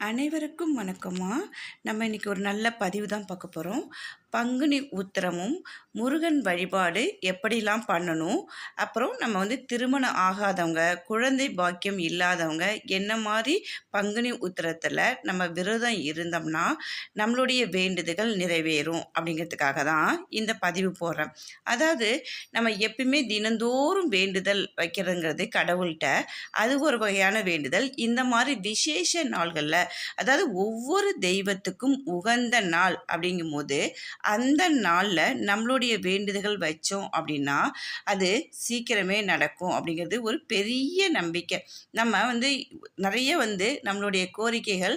அனைவருக்கும் வணக்கமாக நம்ம இன்றைக்கி ஒரு நல்ல பதிவு தான் பார்க்க போகிறோம் பங்குனி உத்திரமும் முருகன் வழிபாடு எப்படிலாம் பண்ணணும்? அப்புறம் நம்ம வந்து திருமணம் ஆகாதவங்க குழந்தை பாக்கியம் இல்லாதவங்க என்ன மாதிரி பங்குனி உத்திரத்தில் நம்ம விரதம் இருந்தோம்னா நம்மளுடைய வேண்டுதல்கள் நிறைவேறும் அப்படிங்கிறதுக்காக தான் இந்த பதிவு போடுறேன். அதாவது நம்ம எப்பயுமே தினந்தோறும் வேண்டுதல் வைக்கிறதுங்கிறது கடவுள்கிட்ட. அது ஒரு வகையான வேண்டுதல். இந்த மாதிரி விசேஷ நாள்களில் அதாவது ஒவ்வொரு தெய்வத்துக்கும் உகந்த நாள் அப்படிங்கும்போது அந்த நாளில் நம்மளுடைய வேண்டுதல்கள் வச்சோம் அப்படின்னா அது சீக்கிரமே நடக்கும் அப்படிங்கிறது ஒரு பெரிய நம்பிக்கை. நம்ம வந்து நிறைய வந்து நம்மளுடைய கோரிக்கைகள்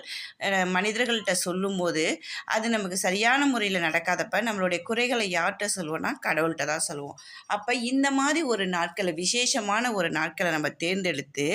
மனிதர்கள்ட்ட சொல்லும்போது அது நமக்கு சரியான முறையில் நடக்காதப்ப நம்மளுடைய குறைகளை யார்கிட்ட சொல்லுவோம்னா கடவுள்கிட்ட தான் சொல்லுவோம் அப்போ இந்த மாதிரி ஒரு நாட்களை விசேஷமான ஒரு நாட்களை நம்ம தேர்ந்தெடுத்து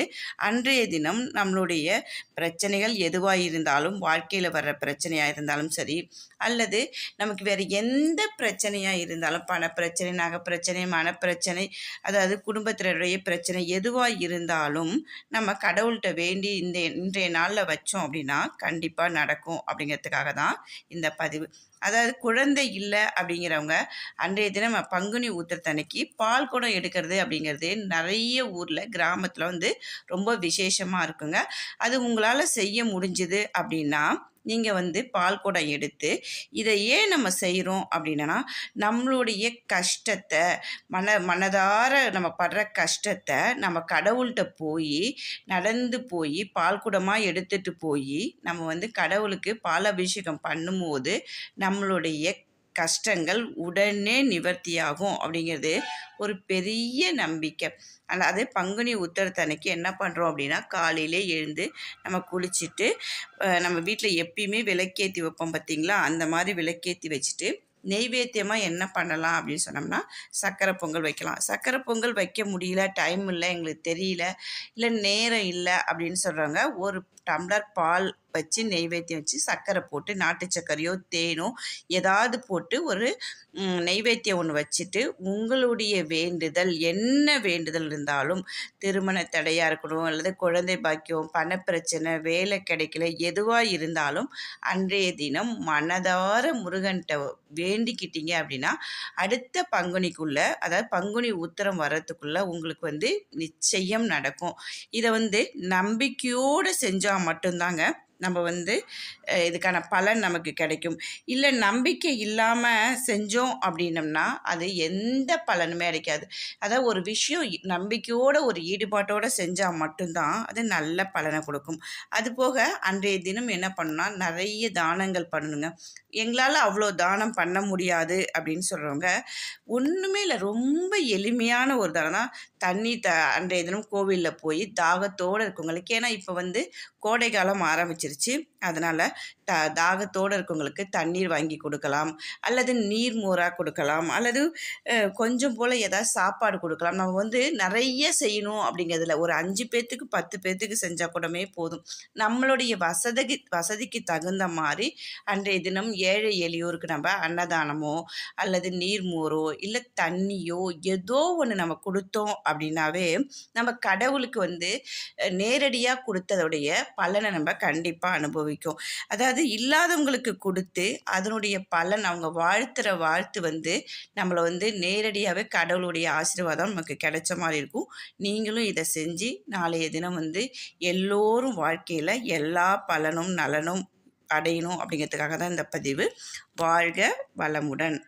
அன்றைய தினம் நம்மளுடைய பிரச்சனைகள் எதுவாக இருந்தாலும் வாழ்க்கையில் வர்ற பிரச்சனையாக இருந்தாலும் சரி அல்லது நமக்கு வேறு எந்த பிரச்சனையாக இருந்தாலும் பண பிரச்சனை நகை பிரச்சனை மனப்பிரச்சனை அதாவது குடும்பத்தினருடைய பிரச்சனை எதுவாக இருந்தாலும் நம்ம கடவுள்கிட்ட வேண்டி இந்த இன்றைய நாளில் வச்சோம் அப்படின்னா கண்டிப்பாக நடக்கும் அப்படிங்கிறதுக்காக தான் இந்த பதிவு. அதாவது குழந்தை இல்லை அப்படிங்கிறவங்க அன்றைய தினம் பங்குனி ஊத்திரத்தன்னைக்கு பால் குடம் எடுக்கிறது அப்படிங்கிறது நிறைய ஊரில் கிராமத்தில் வந்து ரொம்ப விசேஷமாக இருக்குங்க. அது உங்களால் செய்ய முடிஞ்சுது அப்படின்னா நீங்கள் வந்து பால் குடம் எடுத்து இதை ஏன் நம்ம செய்கிறோம் அப்படின்னா நம்மளுடைய கஷ்டத்தை மன மனதார நம்ம படுற கஷ்டத்தை நம்ம கடவுள்கிட்ட போய் நடந்து போய் பால் குடமாக எடுத்துகிட்டு போய் நம்ம வந்து கடவுளுக்கு பால் அபிஷேகம் பண்ணும்போது நம்மளுடைய கஷ்டங்கள் உடனே நிவர்த்தியாகும் அப்படிங்கிறது ஒரு பெரிய நம்பிக்கை. ஆனால் அதே பங்குனி உத்தரத்தன்னைக்கு என்ன பண்ணுறோம் அப்படின்னா காலையிலே எழுந்து நம்ம குளிச்சுட்டு நம்ம வீட்டில் எப்பயுமே விளக்கேற்றி வைப்போம் பார்த்தீங்களா அந்த மாதிரி விளக்கேற்றி வச்சுட்டு நெய்வேத்தியமாக என்ன பண்ணலாம் அப்படின்னு சொன்னோம்னா சக்கரை பொங்கல் வைக்கலாம். சக்கரை பொங்கல் வைக்க முடியல டைம் இல்லை எங்களுக்கு தெரியல இல்லை நேரம் இல்லை அப்படின்னு சொல்கிறவங்க ஒரு டம்ளர் பால் வச்சு நெய்வேத்தியம் வச்சு சர்க்கரை போட்டு நாட்டு சர்க்கரையோ தேனோ ஏதாவது போட்டு ஒரு நெய்வேத்தியம் ஒன்று வச்சுட்டு உங்களுடைய வேண்டுதல் என்ன வேண்டுதல் இருந்தாலும் திருமண தடையாக இருக்கணும் அல்லது குழந்தை பாக்கியம் பணப்பிரச்சனை வேலை கிடைக்கல எதுவாக இருந்தாலும் அன்றைய தினம் மனதார முருகன்கிட்ட வேண்டிக்கிட்டீங்க அப்படின்னா அடுத்த பங்குனிக்குள்ள அதாவது பங்குனி உத்தரம் வர்றதுக்குள்ள உங்களுக்கு வந்து நிச்சயம் நடக்கும். இதை வந்து நம்பிக்கையோடு செஞ்சால் மட்டும்தாங்க நம்ம வந்து இதுக்கான பலன் நமக்கு கிடைக்கும். இல்லை நம்பிக்கை இல்லாமல் செஞ்சோம் அப்படின்னம்னா அது எந்த பலனுமே கிடைக்காது அதாவது ஒரு விஷயம் நம்பிக்கையோட ஒரு ஈடுபாட்டோடு செஞ்சால் மட்டும்தான் அது நல்ல பலனை கொடுக்கும். அதுபோக அன்றைய தினம் என்ன பண்ணணும்னா நிறைய தானங்கள் பண்ணணுங்க. எங்களால் அவ்வளோ தானம் பண்ண முடியாது அப்படின்னு சொல்கிறவங்க ஒன்றுமே இல்லை ரொம்ப எளிமையான ஒரு தானம் தான் தண்ணி த அன்றைய தினம் கோவிலில் போய் தாகத்தோடு இருக்கவங்களுக்கு ஏன்னா இப்போ வந்து கோடை காலம் ஆரம்பிச்சிருச்சு. அதனால் த தாகத்தோடு இருக்கவங்களுக்கு தண்ணீர் வாங்கி கொடுக்கலாம். அல்லது நீர் மோராக கொடுக்கலாம். அல்லது கொஞ்சம் போல் ஏதாவது சாப்பாடு கொடுக்கலாம். நம்ம வந்து நிறைய செய்யணும் அப்படிங்கிறதுல ஒரு அஞ்சு பேர்த்துக்கு பத்து பேர்த்துக்கு செஞ்சால் கூடமே போதும். நம்மளுடைய வசதிக்கு வசதிக்கு தகுந்த மாதிரி அன்றைய தினம் ஏழை எளியோருக்கு நம்ம அன்னதானமோ அல்லது நீர்மோரோ இல்லை தண்ணியோ ஏதோ ஒன்று நம்ம கொடுத்தோம் அப்படின்னாவே நம்ம கடவுளுக்கு வந்து நேரடியாக கொடுத்ததுடைய பலனை நம்ம கண்டிப்பாக அனுபவிக்கும். அதாவது இல்லாதவங்களுக்கு கொடுத்து அதனுடைய பலன் அவங்க வாழ்த்துற வாழ்த்து வந்து நம்மளை வந்து நேரடியாகவே கடவுளுடைய ஆசீர்வாதம் நமக்கு கிடைச்ச மாதிரி இருக்கும். நீங்களும் இதை செஞ்சு நாளைய தினம் வந்து எல்லோரும் வாழ்க்கையில் எல்லா பலனும் நலனும் அடையணும் அப்படிங்கிறதுக்காக தான் இந்த பதிவு. வாழ்க வளமுடன்.